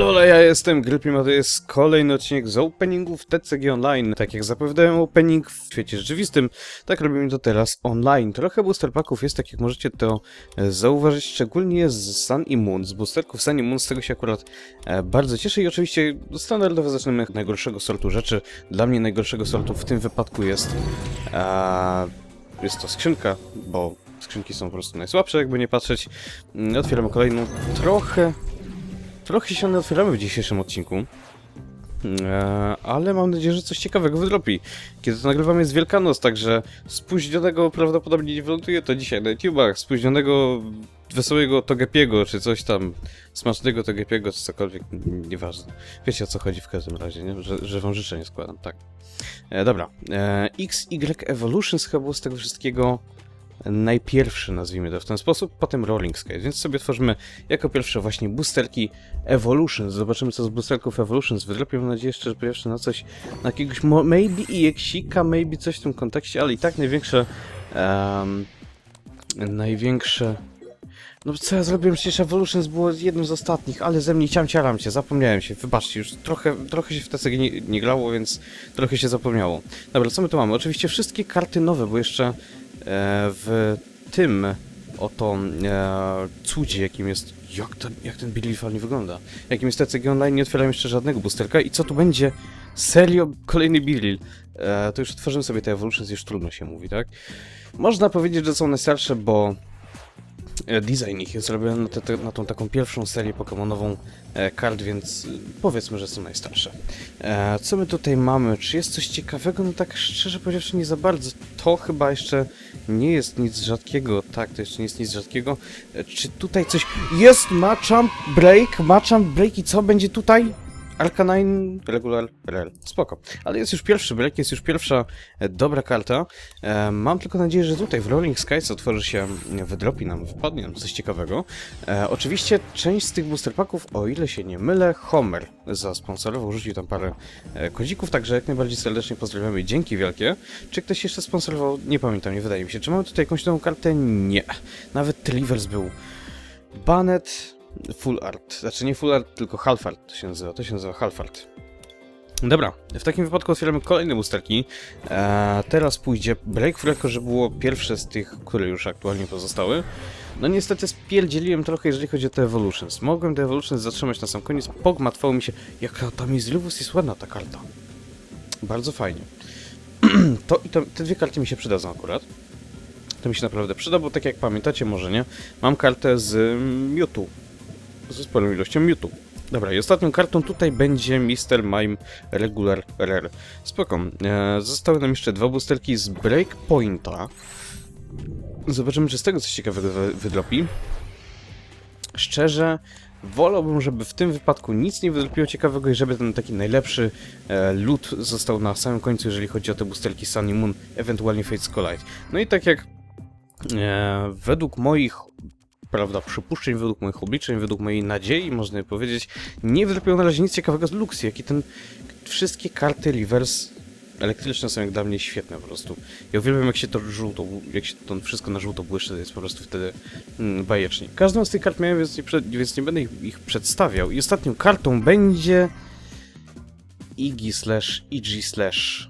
Alola, ja jestem Grypim, a to jest kolejny odcinek z openingu w TCG Online. Tak jak zapowiadałem opening w świecie rzeczywistym, tak robimy to teraz online. Trochę booster packów jest, tak jak możecie to e, zauważyć, szczególnie z Sun i Moon. Z boosterków Sun i Moon z tego się akurat e, bardzo cieszę i oczywiście standardowo zaczniemy od najgorszego sortu rzeczy. Dla mnie najgorszego sortu w tym wypadku jest... Jest to skrzynka, bo skrzynki są po prostu najsłabsze, jakby nie patrzeć. Mm, Otwieramy kolejną, trochę Trochę się nie otwieramy w dzisiejszym odcinku. Eee, ale mam nadzieję, że coś ciekawego wydropi. Kiedy to nagrywamy jest Wielkanoc, także spóźnionego prawdopodobnie nie wyląduje to dzisiaj na YouTubach. Spóźnionego wesołego Togepiego, czy coś tam smacznego Togepiego, czy cokolwiek, nieważne. Wiecie o co chodzi w każdym razie, nie? Że, że wam życzenie składam, tak. E, dobra. E, XY Evolutions chyba było z tego wszystkiego najpierwszy, nazwijmy to w ten sposób, potem Rolling Skate, więc sobie tworzymy jako pierwsze właśnie boosterki Evolutions. Zobaczymy co z boosterków Evolutions wydropię. Mam nadzieję jeszcze, że pierwsze na coś, na jakiegoś maybe EXika, maybe coś w tym kontekście, ale i tak największe em, największe no co ja zrobiłem? Przecież Evolutions było jednym z ostatnich, ale ze mnie ciam ciaram cię, zapomniałem się, wybaczcie, już trochę, trochę się w TCG nie, nie grało, więc trochę się zapomniało. Dobra, co my tu mamy? Oczywiście wszystkie karty nowe, bo jeszcze w tym oto e, cudzie, jakim jest... Jak ten, jak ten Billy fajnie wygląda. Jakim jest TCG Online, nie otwierałem jeszcze żadnego boosterka. I co tu będzie? Serio? Kolejny Billy. E, to już otworzymy sobie te Evolutions, już trudno się mówi, tak? Można powiedzieć, że są najstarsze, bo e, design ich jest zrobiony na, te, na tą taką pierwszą serię pokemonową e, kart, więc e, powiedzmy, że są najstarsze. E, co my tutaj mamy? Czy jest coś ciekawego? No tak szczerze powiedziawszy nie za bardzo. To chyba jeszcze nie jest nic rzadkiego. Tak, to jeszcze nie jest nic rzadkiego. E, czy tutaj coś... Jest Machamp Break, Machamp Break i co będzie tutaj? Arcanine Regular Rare. Spoko. Ale jest już pierwszy break, jest już pierwsza e, dobra karta. E, mam tylko nadzieję, że tutaj w Rolling Skies otworzy się, e, wydropi nam, wypadnie nam coś ciekawego. E, oczywiście część z tych booster packów, o ile się nie mylę, Homer zasponsorował, rzucił tam parę kodzików, także jak najbardziej serdecznie pozdrawiamy i dzięki wielkie. Czy ktoś jeszcze sponsorował? Nie pamiętam, nie wydaje mi się. Czy mamy tutaj jakąś nową kartę? Nie. Nawet Telivers był. Banet, Full Art. Znaczy nie Full Art, tylko Half Art to się nazywa. To się nazywa Half Art. Dobra, w takim wypadku otwieramy kolejne boosterki. Eee, teraz pójdzie Break jako że było pierwsze z tych, które już aktualnie pozostały. No niestety spierdzieliłem trochę, jeżeli chodzi o te Evolutions. Mogłem te Evolutions zatrzymać na sam koniec. Pogmatwało mi się, jaka tam jest Luvus jest ładna ta karta. Bardzo fajnie. to i to, te dwie karty mi się przydadzą akurat. To mi się naprawdę przyda, bo tak jak pamiętacie, może nie, mam kartę z mm, Mewtwo. Z sporą ilością Mewtwo. Dobra, i ostatnią kartą tutaj będzie Mr. Mime Regular Rare. Spoko. E, zostały nam jeszcze dwa boosterki z Breakpointa. Zobaczymy, czy z tego coś ciekawego wy- wydropi. Szczerze, wolałbym, żeby w tym wypadku nic nie wydropiło ciekawego i żeby ten taki najlepszy e, loot został na samym końcu, jeżeli chodzi o te boosterki Sun i Moon, ewentualnie Fate's Collide. No i tak jak e, według moich prawda, przypuszczeń, według moich obliczeń, według mojej nadziei, można by powiedzieć, nie wydropiło na razie nic ciekawego z Luxi, jak i ten... Wszystkie karty reverse elektryczne są jak dla mnie świetne po prostu. Ja uwielbiam jak się to żółto, jak się to wszystko na żółto błyszczy, to jest po prostu wtedy mm, bajecznie. Każdą z tych kart miałem, więc nie, więc nie będę ich, ich przedstawiał. I ostatnią kartą będzie... Iggy slash Iggy slash...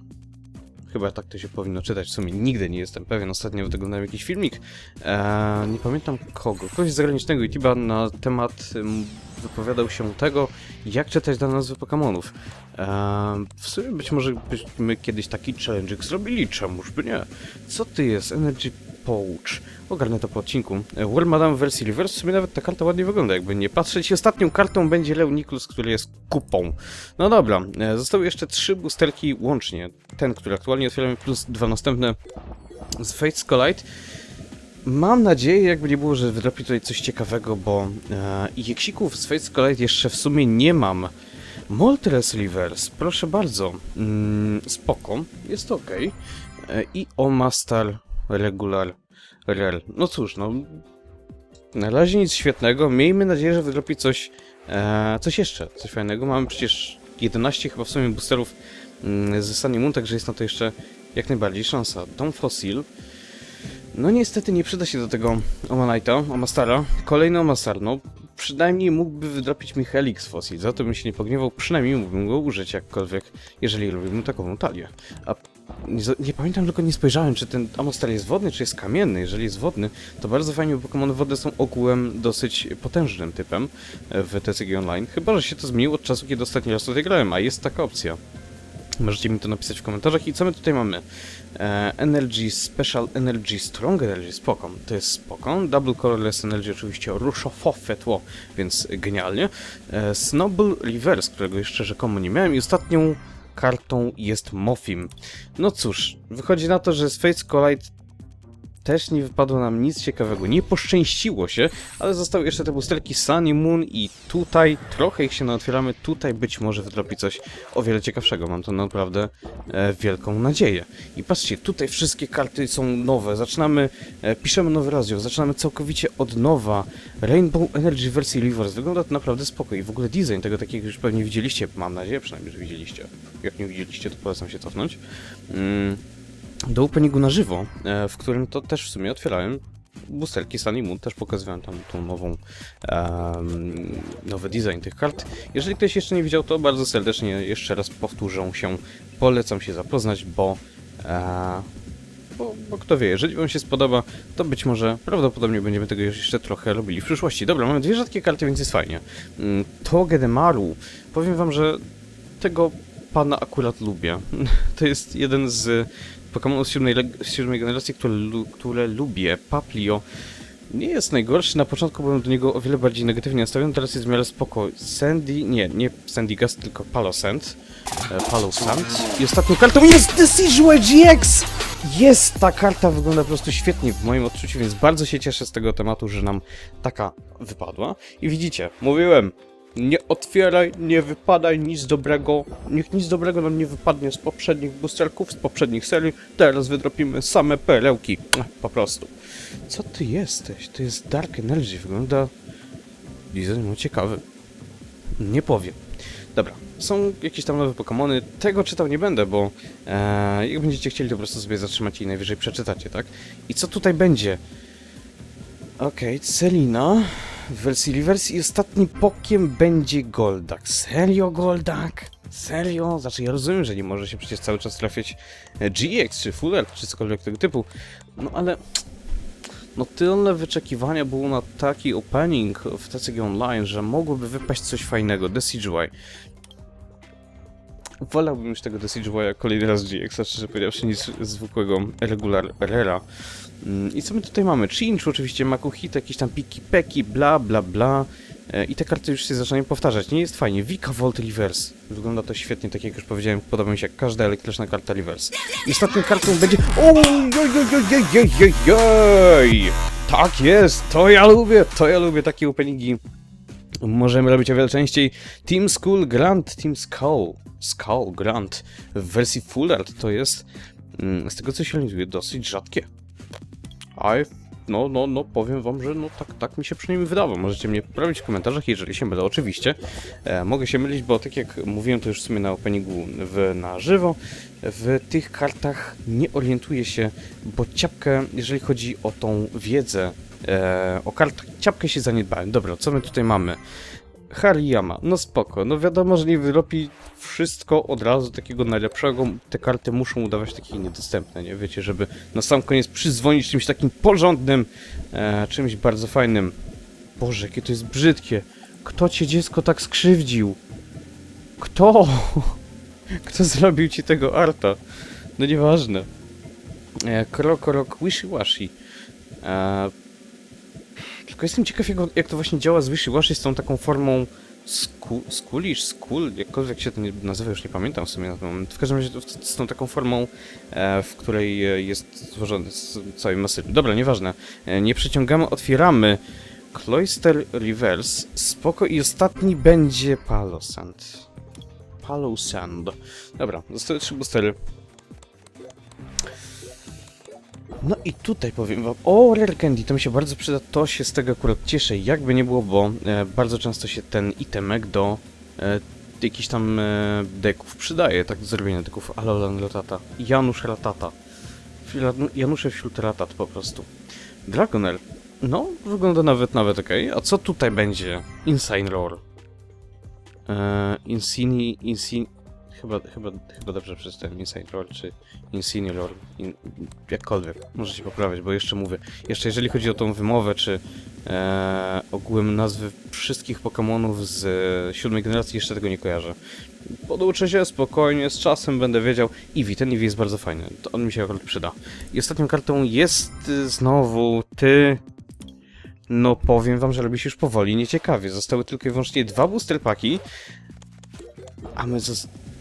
Chyba tak to się powinno czytać, w sumie nigdy nie jestem pewien. Ostatnio oglądałem jakiś filmik, eee, nie pamiętam kogo, kogoś z zagranicznego YouTube'a na temat em, wypowiadał się tego, jak czytać dane nazwy Pokemonów. Eee, w sumie być może byśmy kiedyś taki challenge zrobili, czemuż by nie. Co ty jest? Energy Ogarnę to po odcinku. World Madame wersji reverse, w sumie nawet ta karta ładnie wygląda, jakby nie patrzeć. Ostatnią kartą będzie Leoniklus, który jest kupą. No dobra, e, zostały jeszcze trzy boosterki łącznie. Ten, który aktualnie otwieramy, plus dwa następne z Fate's Collide. Mam nadzieję, jakby nie było, że wydropi tutaj coś ciekawego, bo e, jeksików z Fate's Collide jeszcze w sumie nie mam. Moltres Reverse, proszę bardzo. Mm, spoko, jest ok. E, I Omastar Regular Rel. No cóż, no. Na razie nic świetnego. Miejmy nadzieję, że wydropi coś, e, coś jeszcze, coś fajnego. Mamy przecież 11 chyba w sumie boosterów mm, z Sunny także jest na to jeszcze jak najbardziej szansa. Dom Fossil. No niestety nie przyda się do tego Omanite'a, Omastara. Kolejny Omastar, no przynajmniej mógłby wydropić mi Helix Fossil, za to bym się nie pogniewał, przynajmniej mógłbym go użyć jakkolwiek, jeżeli robiłbym takową talię. A nie, nie pamiętam, tylko nie spojrzałem, czy ten Amostel jest wodny, czy jest kamienny. Jeżeli jest wodny, to bardzo fajnie, bo Pokémony wodne są ogółem dosyć potężnym typem w TCG Online. Chyba, że się to zmieniło od czasu, kiedy ostatni raz tutaj grałem, a jest taka opcja. Możecie mi to napisać w komentarzach. I co my tutaj mamy? E, Energy Special Energy Strong Energy, spoko. To jest spoko. Double Colorless Energy oczywiście ruszofowe tło, więc genialnie. E, Snowball Reverse, którego jeszcze rzekomo nie miałem i ostatnią kartą jest Mofim. No cóż, wychodzi na to, że Fates Collide też nie wypadło nam nic ciekawego. Nie poszczęściło się, ale zostały jeszcze te boosterki Sunny Moon i tutaj trochę ich się naotwieramy. Tutaj być może wydropi coś o wiele ciekawszego. Mam to naprawdę e, wielką nadzieję. I patrzcie, tutaj wszystkie karty są nowe. Zaczynamy, e, piszemy nowy rozdział, zaczynamy całkowicie od nowa. Rainbow Energy wersji Reverse. Wygląda to naprawdę spoko i w ogóle design tego takiego już pewnie widzieliście. Mam nadzieję przynajmniej, że widzieliście. Jak nie widzieliście, to polecam się cofnąć. Mm do openingu na żywo, e, w którym to też w sumie otwierałem boosterki Sunny Moon, też pokazywałem tam tą nową, em, nowy design tych kart. Jeżeli ktoś jeszcze nie widział, to bardzo serdecznie jeszcze raz powtórzę się, polecam się zapoznać, bo, e, bo, bo kto wie, jeżeli wam się spodoba, to być może prawdopodobnie będziemy tego jeszcze trochę robili w przyszłości. Dobra, mamy dwie rzadkie karty, więc jest fajnie. Mm, Togedemaru, powiem wam, że tego pana akurat lubię. To jest jeden z Pokémonów z siódmej, z siódmej generacji, które, które lubię. Paplio nie jest najgorszy. Na początku byłem do niego o wiele bardziej negatywnie nastawiony, teraz jest w miarę spoko. Sandy, nie, nie Sandy Gust, tylko Palosand. E, Palosand. I ostatnią kartą jest Decidueye GX! Jest! Ta karta wygląda po prostu świetnie w moim odczuciu, więc bardzo się cieszę z tego tematu, że nam taka wypadła. I widzicie, mówiłem, nie otwieraj, nie wypadaj nic dobrego. Niech nic dobrego nam nie wypadnie z poprzednich boosterków, z poprzednich serii. Teraz wydropimy same perełki. Po prostu. Co ty jesteś? To jest Dark Energy. Wygląda... Design no ciekawy. Nie powiem. Dobra, są jakieś tam nowe Pokémony. Tego czytał nie będę, bo e, jak będziecie chcieli, to po prostu sobie zatrzymać i najwyżej przeczytacie, tak? I co tutaj będzie? Okej, Celina w wersji reverse i ostatnim pokiem będzie Goldak. Serio Goldak? Serio? Znaczy ja rozumiem, że nie może się przecież cały czas trafiać e, GX czy Full Art czy cokolwiek tego typu, no ale no tyle wyczekiwania było na taki opening w TCG Online, że mogłoby wypaść coś fajnego. Decidueye. Wolałbym już tego Decidueya kolejny raz GX, szczerze powiedziawszy, niż zwykłego Regular Rera. Mm, I co my tutaj mamy? Chinch, oczywiście Makuhita, jakieś tam piki peki, bla bla bla. E, I te karty już się zaczynają powtarzać. Nie jest fajnie. Vika Volt Reverse. Wygląda to świetnie, tak jak już powiedziałem, podoba mi się jak każda elektryczna karta Reverse. I ostatnią kartą będzie... Ojojojojojojojoj! Tak jest! To ja lubię! To ja lubię takie openingi. Możemy robić o wiele częściej. Team School Grant, Team Skull, Skull Grant w wersji Full Art to jest, mm, z tego co się orientuję, dosyć rzadkie. A no, no, no, powiem wam, że no tak, tak mi się przynajmniej wydawało. Możecie mnie poprawić w komentarzach, jeżeli się mylę, oczywiście. E, mogę się mylić, bo tak jak mówiłem to już w sumie na openingu w, na żywo, w tych kartach nie orientuję się, bo ciapkę, jeżeli chodzi o tą wiedzę e, o kartach, ciapkę się zaniedbałem. Dobra, co my tutaj mamy? Hariyama, no spoko, no wiadomo, że nie wyrobi wszystko od razu takiego najlepszego, te karty muszą udawać takie niedostępne, nie wiecie, żeby na sam koniec przyzwonić czymś takim porządnym, e, czymś bardzo fajnym. Boże, jakie to jest brzydkie. Kto cię dziecko tak skrzywdził? Kto? Kto zrobił ci tego arta? No nieważne. E, Krokorok Wishy-Washi. E, tylko jestem ciekaw, jak, jak to właśnie działa z Wishy-Washi z tą taką formą sku, Skulish, Skul, jakkolwiek się to nazywa, już nie pamiętam w sumie na ten moment. W każdym razie z tą taką formą, e, w której e, jest złożony z całej masy. Dobra, nieważne. E, nie przeciągamy, otwieramy. Cloister Reverse, spoko i ostatni będzie Palosand. Palosand. Dobra, zostały trzy boostery. No i tutaj powiem wam, o Rare Candy, to mi się bardzo przyda, to się z tego akurat cieszę, jakby nie było, bo e, bardzo często się ten itemek do e, jakichś tam e, deków przydaje, tak do zrobienia deków Alolan Lotata, Janusz Ratata, Janusze wśród Ratat po prostu. Dragonair, No, wygląda nawet, nawet okej. A co tutaj będzie? Insane Lore. Eee, Insini, Insini... Chyba, chyba, dobrze przeczytałem Insane Lore, czy Insini Lore, in, jakkolwiek. Możecie poprawiać, bo jeszcze mówię. Jeszcze jeżeli chodzi o tą wymowę, czy e, ogółem nazwy wszystkich Pokémonów z e, siódmej generacji, jeszcze tego nie kojarzę. Poduczę się spokojnie, z czasem będę wiedział. Eevee, ten Eevee jest bardzo fajny, to on mi się akurat przyda. I ostatnią kartą jest y, znowu ty... No powiem wam, że robi się już powoli nieciekawie. Zostały tylko i wyłącznie dwa booster paki, a my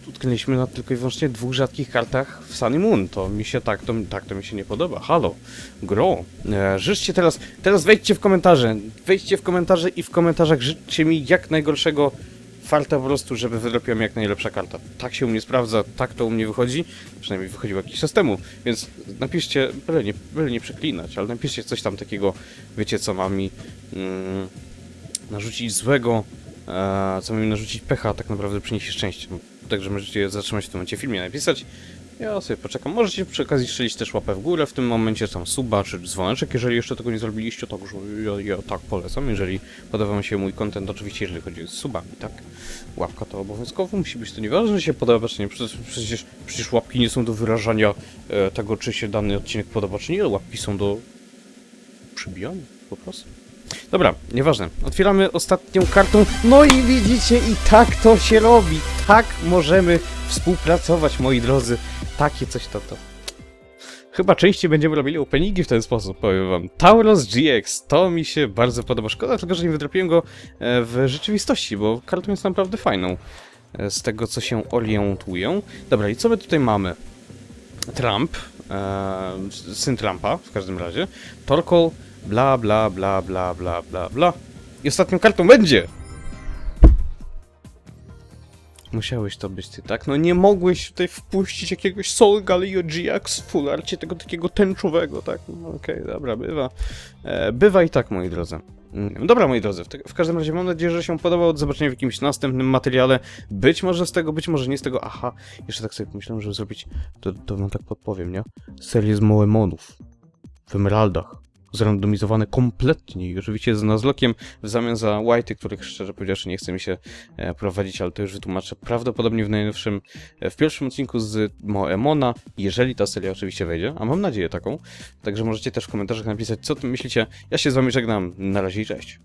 utknęliśmy na tylko i wyłącznie dwóch rzadkich kartach w Sunny Moon. To mi się tak, to, tak to mi się nie podoba. Halo, gro. E, życzcie teraz, teraz wejdźcie w komentarze. Wejdźcie w komentarze i w komentarzach życzcie mi jak najgorszego farta po prostu, żeby wydropiła mi jak najlepsza karta. Tak się u mnie sprawdza, tak to u mnie wychodzi. Przynajmniej wychodziło jakiś czas temu. Więc napiszcie, byle nie, byle nie przeklinać, ale napiszcie coś tam takiego, wiecie co ma mi mm, narzucić złego, e, co ma mi narzucić pecha, a tak naprawdę przyniesie szczęście. Także możecie zatrzymać w tym momencie filmie napisać. Ja sobie poczekam. Możecie przy okazji strzelić też łapę w górę w tym momencie, tam suba czy dzwoneczek, jeżeli jeszcze tego nie zrobiliście, to ja, ja tak polecam. Jeżeli podoba mi się mój content, oczywiście jeżeli chodzi o subami, tak? Łapka to obowiązkowo musi być, to nieważne, że się podoba czy nie. Przecież, przecież łapki nie są do wyrażania e, tego, czy się dany odcinek podoba, czy nie. Łapki są do przybijania po prostu. Dobra, nieważne. Otwieramy ostatnią kartą. No i widzicie, i tak to się robi. Tak możemy współpracować, moi drodzy. Takie coś to to. Chyba częściej będziemy robili openingi w ten sposób, powiem wam. Tauros GX, to mi się bardzo podoba. Szkoda tylko, że nie wydropiłem go e, w rzeczywistości, bo kartą jest naprawdę fajną. e, Z tego, co się orientuję. Dobra, i co my tutaj mamy? Trump, e, syn Trumpa w każdym razie. Torkoal, bla bla bla bla bla bla bla. I ostatnią kartą będzie! Musiałeś to być ty, tak? No nie mogłeś tutaj wpuścić jakiegoś Soul Galio GX w fullarcie tego takiego tęczowego, tak? No okej, dobra, bywa. E, bywa i tak, moi drodzy. Mm, Dobra, moi drodzy, w, te, w każdym razie mam nadzieję, że się podobało. Do zobaczenia w jakimś następnym materiale. Być może z tego, być może nie z tego. Aha, jeszcze tak sobie pomyślałem, żeby zrobić, to, to wam tak podpowiem, nie? Serię z Moemonów w emeraldach. Zrandomizowane kompletnie i oczywiście z Nuzlockiem w zamian za White'y, których szczerze powiedziawszy nie chce mi się e, prowadzić, ale to już wytłumaczę prawdopodobnie w najnowszym, e, w pierwszym odcinku z Moemona, jeżeli ta seria oczywiście wejdzie, a mam nadzieję taką. Także możecie też w komentarzach napisać, co o tym myślicie. Ja się z wami żegnam. Na razie i cześć.